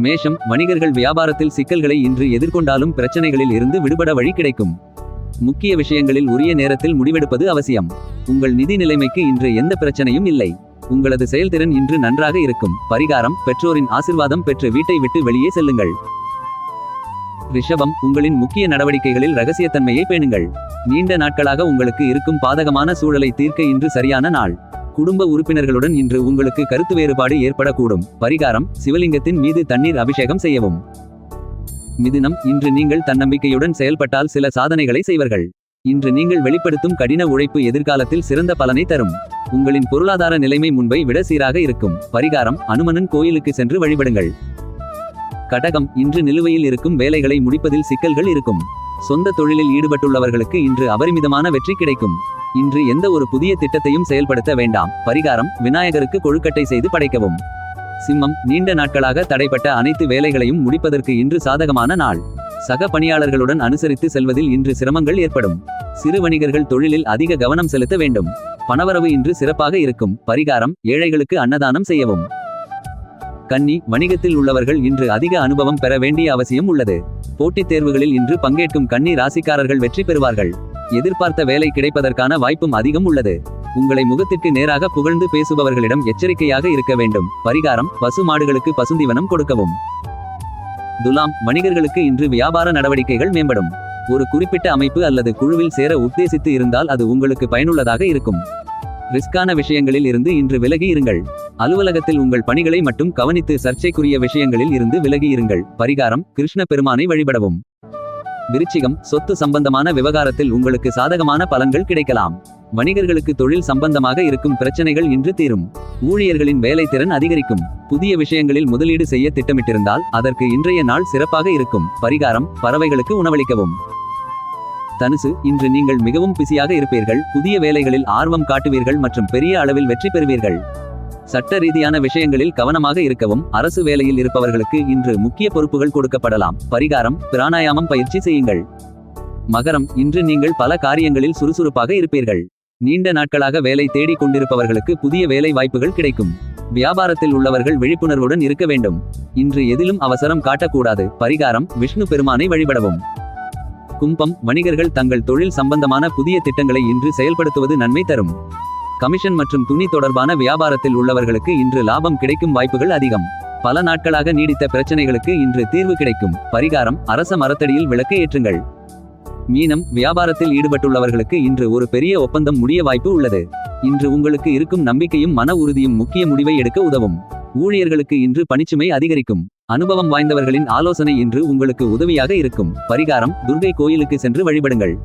மேஷம் வணிகர்கள் வியாபாரத்தில் சிக்கல்களை இன்று எதிர்கொண்டாலும் பிரச்சனைகளில் இருந்து விடுபட வழி கிடைக்கும். முக்கிய விஷயங்களில் உரிய நேரத்தில் முடிவெடுப்பது அவசியம். உங்கள் நிதி நிலைமைக்கு இன்று எந்த பிரச்சனையும் இல்லை. உங்களது செயல்திறன் இன்று நன்றாக இருக்கும். பரிகாரம் பெற்றோரின் ஆசிர்வாதம் பெற்று வீட்டை விட்டு வெளியே செல்லுங்கள். ரிஷபம் உங்களின் முக்கிய நடவடிக்கைகளில் ரகசியத்தன்மையை பேணுங்கள். நீண்ட நாட்களாக உங்களுக்கு இருக்கும் பாதகமான சூழலை தீர்க்க இன்று சரியான நாள். குடும்ப உறுப்பினர்களுடன் இன்று உங்களுக்கு கருத்து வேறுபாடு ஏற்படக்கூடும். பரிகாரம் சிவலிங்கத்தின் மீது தண்ணீர் அபிஷேகம் செய்யவும். மிதுனம் இன்று நீங்கள் தன்னம்பிக்கையுடன் செயல்பட்டால் சில சாதனைகளை செய்வர்கள். இன்று நீங்கள் வெளிப்படுத்தும் கடின உழைப்பு எதிர்காலத்தில் சிறந்த பலனை தரும். உங்களின் பொருளாதார நிலைமை முன்பை விட சீராக இருக்கும். பரிகாரம் அனுமனன் கோயிலுக்கு சென்று வழிபடுங்கள். கடகம் இன்று நிலுவையில் இருக்கும் வேலைகளை முடிப்பதில் சிக்கல்கள் இருக்கும். சொந்த தொழிலில் ஈடுபட்டுள்ளவர்களுக்கு இன்று அபரிமிதமான வெற்றி கிடைக்கும். இன்று எந்த ஒரு புதிய திட்டத்தையும் செயல்படுத்த வேண்டாம். பரிகாரம் விநாயகருக்கு கொழுக்கட்டை செய்து படைக்கவும். சிம்மம் நீண்ட நாட்களாக தடைப்பட்ட அனைத்து வேலைகளையும் முடிப்பதற்கு இன்று சாதகமான நாள். சக பணியாளர்களுடன் அனுசரித்து செல்வதில் இன்று சிரமங்கள் ஏற்படும். சிறு வணிகர்கள் தொழிலில் அதிக கவனம் செலுத்த வேண்டும். பணவரவு இன்று சிறப்பாக இருக்கும். பரிகாரம் ஏழைகளுக்கு அன்னதானம் செய்யவும். கன்னி வணிகத்தில் உள்ளவர்கள் இன்று அதிக அனுபவம் பெற வேண்டிய அவசியம் உள்ளது. போட்டித் தேர்வுகளில் இன்று பங்கேற்கும் கன்னி ராசிக்காரர்கள் வெற்றி பெறுவார்கள். எதிர்பார்த்த வேலை கிடைப்பதற்கான வாய்ப்பும் அதிகம் உள்ளது. உங்களை முகத்திற்கு நேராக புகழ்ந்து பேசுபவர்களிடம் எச்சரிக்கையாக இருக்க வேண்டும். பரிகாரம் பசு மாடுகளுக்கு பசுந்திவனம் கொடுக்கவும். துலாம் வணிகர்களுக்கு இன்று வியாபார நடவடிக்கைகள் மேம்படும். ஒரு குறிப்பிட்ட அமைப்பு அல்லது குழுவில் சேர உத்தேசித்து இருந்தால் அது உங்களுக்கு பயனுள்ளதாக இருக்கும். ரிஸ்கான விஷயங்களில் இருந்து இன்று விலகி இருங்கள் அலுவலகத்தில் உங்கள் பணிகளை மட்டும் கவனித்து சர்ச்சைக்குரிய விஷயங்களில் இருந்து விலகி இருங்கள் பரிகாரம் கிருஷ்ண பெருமானை வழிபடவும். விருச்சிகம் சொத்து சம்பந்தமான விவகாரத்தில் உங்களுக்கு சாதகமான பலன்கள் கிடைக்கலாம். வணிகர்களுக்கு தொழில் சம்பந்தமாக இருக்கும் பிரச்சனைகள் இன்று தீரும். ஊழியர்களின் வேலைத்திறன் அதிகரிக்கும். புதிய விஷயங்களில் முதலீடு செய்ய திட்டமிட்டிருந்தால் அதற்கு இன்றைய நாள் சிறப்பாக இருக்கும். பரிகாரம் பறவைகளுக்கு உணவளிக்கவும். தனுசு இன்று நீங்கள் மிகவும் பிஸியாக இருப்பீர்கள் புதிய வேலைகளில் ஆர்வம் காட்டுவீர்கள் மற்றும் பெரிய அளவில் வெற்றி பெறுவீர்கள். சட்ட ரீதியான விஷயங்களில் கவனமாக இருக்கவும் அரசு வேலையில் இருப்பவர்களுக்கு இன்று முக்கிய பொறுப்புகள் கொடுக்கப்படலாம். பரிகாரம் பிராணாயாமம் பயிற்சி செய்யுங்கள். மகரம் இன்று நீங்கள் பல காரியங்களில் சுறுசுறுப்பாக இருப்பீர்கள். நீண்ட நாட்களாக வேலை தேடிக் கொண்டிருப்பவர்களுக்கு புதிய வேலை வாய்ப்புகள் கிடைக்கும். வியாபாரத்தில் உள்ளவர்கள் விழிப்புணர்வுடன் இருக்க வேண்டும். இன்று எதிலும் அவசரம் காட்டக்கூடாது. பரிகாரம் விஷ்ணு பெருமானை வழிபடவும். கும்பம் வணிகர்கள் தங்கள் தொழில் சம்பந்தமான புதிய திட்டங்களை இன்று செயல்படுத்துவது நன்மை தரும். கமிஷன் மற்றும் துணி தொடர்பான வியாபாரத்தில் உள்ளவர்களுக்கு இன்று லாபம் கிடைக்கும் வாய்ப்புகள் அதிகம். பல நாட்களாக நீடித்த பிரச்சனைகளுக்கு இன்று தீர்வு கிடைக்கும். பரிகாரம் அரச மரத்தடியில் விளக்கு ஏற்றுங்கள். மீனம் வியாபாரத்தில் ஈடுபட்டுள்ளவர்களுக்கு இன்று ஒரு பெரிய ஒப்பந்தம் முடிய வாய்ப்பு உள்ளது. இன்று உங்களுக்கு இருக்கும் நம்பிக்கையும் மன உறுதியும் முக்கிய முடிவை எடுக்க உதவும். ஊழியர்களுக்கு இன்று பணிச்சுமை அதிகரிக்கும். அனுபவம் வாய்ந்தவர்களின் ஆலோசனை இன்று உங்களுக்கு உதவியாக இருக்கும். பரிகாரம் துர்கை கோயிலுக்கு சென்று வழிபடுங்கள்.